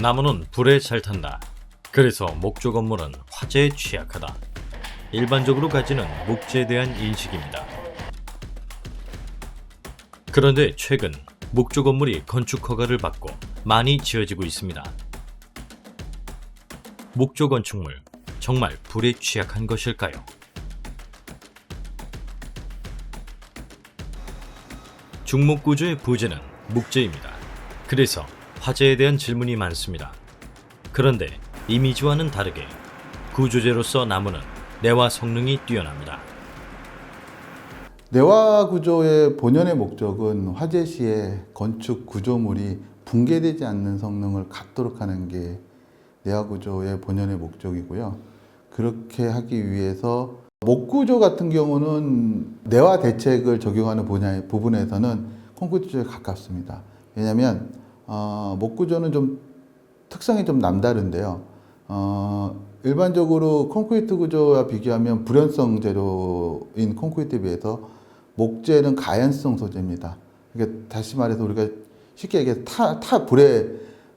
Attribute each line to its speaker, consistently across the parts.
Speaker 1: 나무는 불에 잘 탄다. 그래서 목조 건물은 화재에 취약하다. 일반적으로 가지는 목재에 대한 인식입니다. 그런데 최근 목조 건물이 건축 허가를 받고 많이 지어지고 있습니다. 목조 건축물 정말 불에 취약한 것일까요? 중목 구조의 부재는 목재입니다. 그래서 화재에 대한 질문이 많습니다. 그런데 이미지와는 다르게 구조재로서 나무는 내와 성능이 뛰어납니다.
Speaker 2: 내화 구조의 본연의 목적은 화재 시에 건축 구조물이 붕괴되지 않는 성능을 갖도록 하는 게 내화 구조의 본연의 목적이고요. 그렇게 하기 위해서 목구조 같은 경우는 내화 대책을 적용하는 분야, 부분에서는 콘크리트에 가깝습니다. 왜냐하면 어, 목구조는 좀 특성이 좀 남다른데요. 어, 일반적으로 콘크리트 구조와 비교하면 불연성 재료인 콘크리트에 비해서 목재는 가연성 소재입니다. 그러니까 다시 말해서 우리가 쉽게 얘기해서 타, 타 불에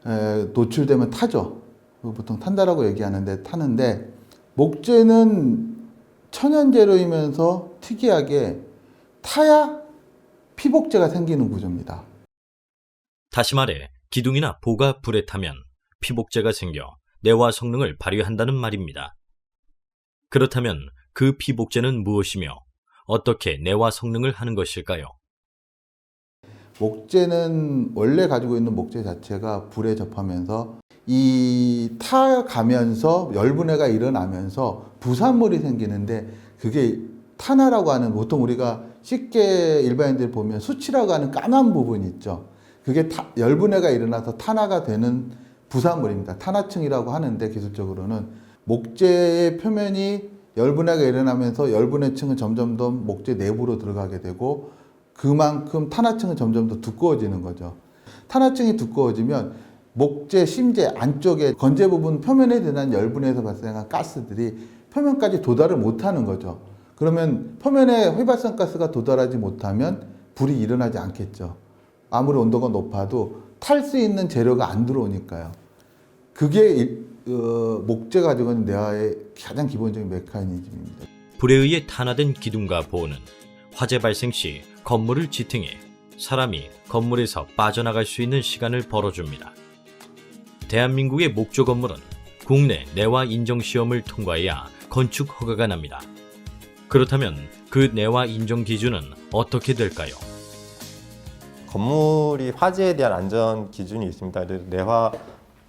Speaker 2: 에, 노출되면 타죠. 보통 탄다라고 얘기하는데 타는데 목재는 천연 재료이면서 특이하게 타야 피복재가 생기는 구조입니다.
Speaker 1: 다시 말해 기둥이나 보가 불에 타면 피복재가 생겨 내와 성능을 발휘한다는 말입니다. 그렇다면 그 피복재는 무엇이며 어떻게 내와 성능을 하는 것일까요?
Speaker 2: 목재는 원래 가지고 있는 목재 자체가 불에 접하면서 이 타가면서 열분해가 일어나면서 부산물이 생기는데 그게 탄화라고 하는 보통 우리가 쉽게 일반인들이 보면 수치라고 하는 까만 부분 있죠. 그게 타, 열분해가 일어나서 탄화가 되는 부산물입니다. 탄화층이라고 하는데 기술적으로는 목재의 표면이 열분해가 일어나면서 열분해층은 점점 더 목재 내부로 들어가게 되고 그만큼 탄화층은 점점 더 두꺼워지는 거죠. 탄화층이 두꺼워지면 목재 심재 안쪽에 건재 부분 표면에 드는 열분에서 발생한 가스들이 표면까지 도달을 못하는 거죠. 그러면 표면에 휘발성 가스가 도달하지 못하면 불이 일어나지 않겠죠. 아무리 온도가 높아도 탈 수 있는 재료가 안 들어오니까요. 그게 이- 어, 목재 가지고 있는 내화의 가장 기본적인 메커니즘입니다.
Speaker 1: 불에 의해 탄화된 기둥과 보는 화재 발생 시 건물을 지탱해 사람이 건물에서 빠져나갈 수 있는 시간을 벌어줍니다. 대한민국의 목조 건물은 국내 내화 인정 시험을 통과해야 건축 허가가 납니다. 그렇다면 그 내화 인정 기준은 어떻게 될까요?
Speaker 3: 건물이 화재에 대한 안전 기준이 있습니다. 그래서 내화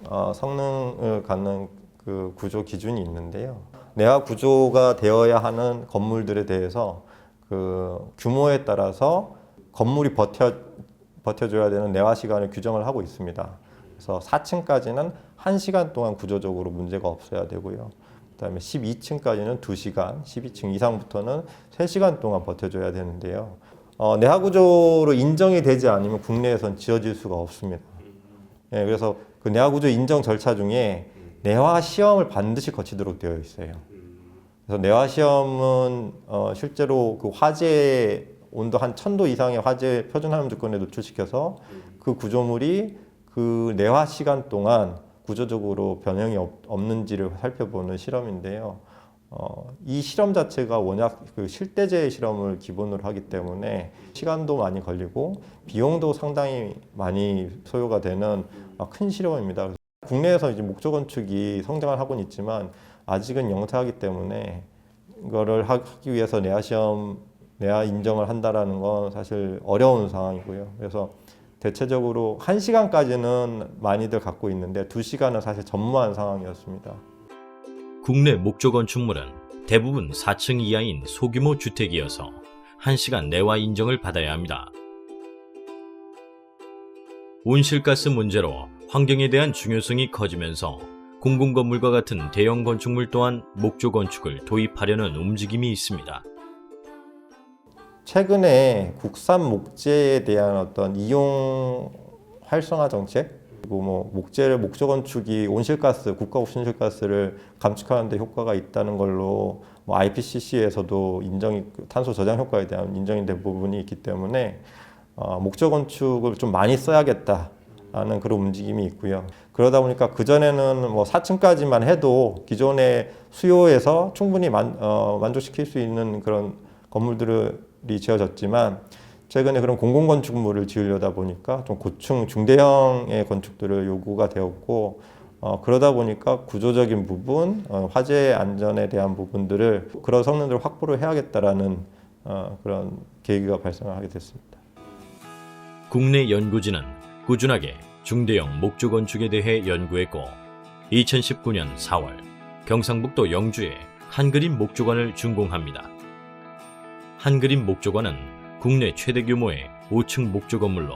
Speaker 3: 어, 성능을 갖는 그 구조 기준이 있는데요. 내화 구조가 되어야 하는 건물들에 대해서 그 규모에 따라서 건물이 버텨 버텨줘야 되는 내화 시간을 규정을 하고 있습니다. 그래서 4층까지는 1시간 동안 구조적으로 문제가 없어야 되고요. 그다음에 12층까지는 2시간, 12층 이상부터는 3시간 동안 버텨줘야 되는데요. 어, 내화 구조로 인정이 되지 않으면 국내에선 지어질 수가 없습니다. 예, 그래서 그 내화 구조 인정 절차 중에 내화 시험을 반드시 거치도록 되어 있어요. 그래서 내화 시험은 어, 실제로 그 화재 온도 한 1000도 이상의 화재 표준 환경 조건에 노출시켜서 그 구조물이 그 내화 시간 동안 구조적으로 변형이 없, 없는지를 살펴보는 실험인데요. 어, 이 실험 자체가 워낙 그 실대제 실험을 기본으로 하기 때문에 시간도 많이 걸리고 비용도 상당히 많이 소요가 되는 아, 큰 실험입니다. 국내에서 이제 목조 건축이 성장을 하고는 있지만 아직은 영세하기 때문에 이거를 하기 위해서 내화 시험, 내화 인정을 한다라는 건 사실 어려운 상황이고요. 그래서 대체적으로 1시간까지는 많이들 갖고 있는데 2시간은 사실 전무한 상황이었습니다.
Speaker 1: 국내 목조 건축물은 대부분 4층 이하인 소규모 주택이어서 1시간 내와 인정을 받아야 합니다. 온실가스 문제로 환경에 대한 중요성이 커지면서 공공건물과 같은 대형 건축물 또한 목조 건축을 도입하려는 움직임이 있습니다.
Speaker 3: 최근에 국산 목재에 대한 어떤 이용 활성화 정책 그리고 뭐 목재를 목조 건축이 온실가스 국가 온실가스를 감축하는 데 효과가 있다는 걸로 뭐 IPCC에서도 인정이 탄소 저장 효과에 대한 인정이 된 부분이 있기 때문에 어, 목조 건축을 좀 많이 써야겠다 하는 그런 움직임이 있고요. 그러다 보니까 그 전에는 뭐 4층까지만 해도 기존의 수요에서 충분히 만, 어, 만족시킬 수 있는 그런 건물들이 지어졌지만 최근에 그런 공공 건축물을 지으려다 보니까 좀 고층 중대형의 건축들을 요구가 되었고 어, 그러다 보니까 구조적인 부분, 어, 화재 안전에 대한 부분들을 그런 성능들을 확보를 해야겠다라는 어, 그런 계기가 발생하게 됐습니다.
Speaker 1: 국내 연구진은 꾸준하게 중대형 목조 건축에 대해 연구했고 2019년 4월 경상북도 영주에 한그림 목조관을 준공합니다. 한그림 목조관은 국내 최대 규모의 5층 목조 건물로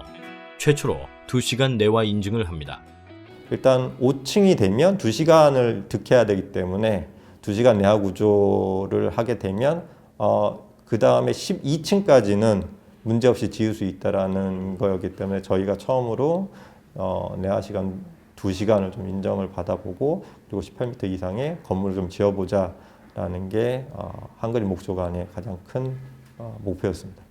Speaker 1: 최초로 2시간 내와 인증을 합니다.
Speaker 3: 일단 5층이 되면 2시간을 득해야 되기 때문에 2시간 내화 구조를 하게 되면 어, 그 다음에 12층까지는 문제없이 지을 수 있다라는 거였기 때문에 저희가 처음으로 어, 내화 시간 2시간을 좀 인정을 받아보고 그리고 18m 이상의 건물을 좀 지어보자라는 게 어, 한그림 목조관의 가장 큰 어, 목표였습니다.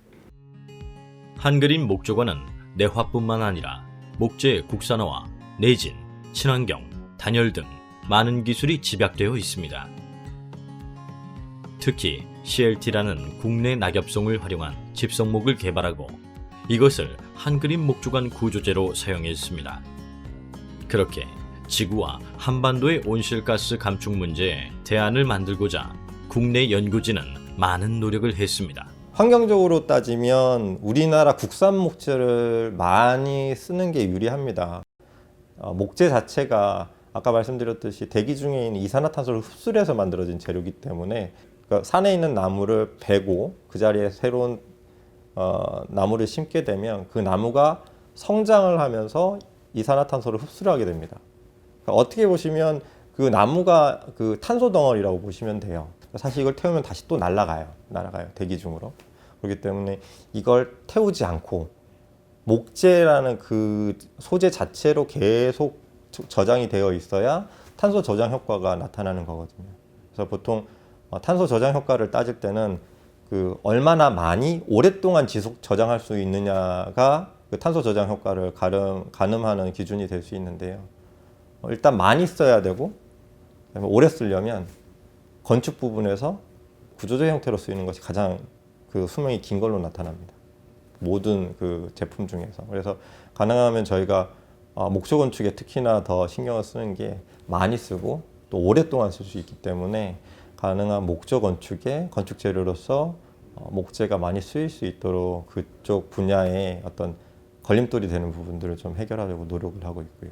Speaker 1: 한그림 목조관은 내화뿐만 아니라 목재 국산화와 내진, 친환경, 단열 등 많은 기술이 집약되어 있습니다. 특히 CLT라는 국내 낙엽송을 활용한 집성목을 개발하고 이것을 한그림 목조관 구조재로 사용했습니다. 그렇게 지구와 한반도의 온실가스 감축 문제에 대안을 만들고자 국내 연구진은 많은 노력을 했습니다.
Speaker 3: 환경적으로 따지면 우리나라 국산 목재를 많이 쓰는 게 유리합니다. 어, 목재 자체가 아까 말씀드렸듯이 대기 중에 있는 이산화탄소를 흡수해서 만들어진 재료이기 때문에 그러니까 산에 있는 나무를 베고 그 자리에 새로운 어, 나무를 심게 되면 그 나무가 성장을 하면서 이산화탄소를 흡수를 하게 됩니다. 그러니까 어떻게 보시면 그 나무가 그 탄소 덩어리라고 보시면 돼요. 사실 이걸 태우면 다시 또 날아가요. 날아가요. 대기 중으로. 그렇기 때문에 이걸 태우지 않고 목재라는 그 소재 자체로 계속 저- 저장이 되어 있어야 탄소 저장 효과가 나타나는 거거든요. 그래서 보통 어, 탄소 저장 효과를 따질 때는 그 얼마나 많이 오랫동안 지속 저장할 수 있느냐가 그 탄소 저장 효과를 가름, 가늠하는 기준이 될 수 있는데요. 어, 일단 많이 써야 되고 오래 쓰려면 건축 부분에서 구조적 형태로 쓰이는 것이 가장 그 수명이 긴 걸로 나타납니다. 모든 그 제품 중에서 그래서 가능하면 저희가 어, 목조 건축에 특히나 더 신경을 쓰는 게 많이 쓰고 또 오랫동안 쓸 수 있기 때문에 가능한 목조 건축의 건축 재료로서 어, 목재가 많이 쓰일 수 있도록 그쪽 분야의 어떤 걸림돌이 되는 부분들을 좀 해결하려고 노력을 하고 있고요.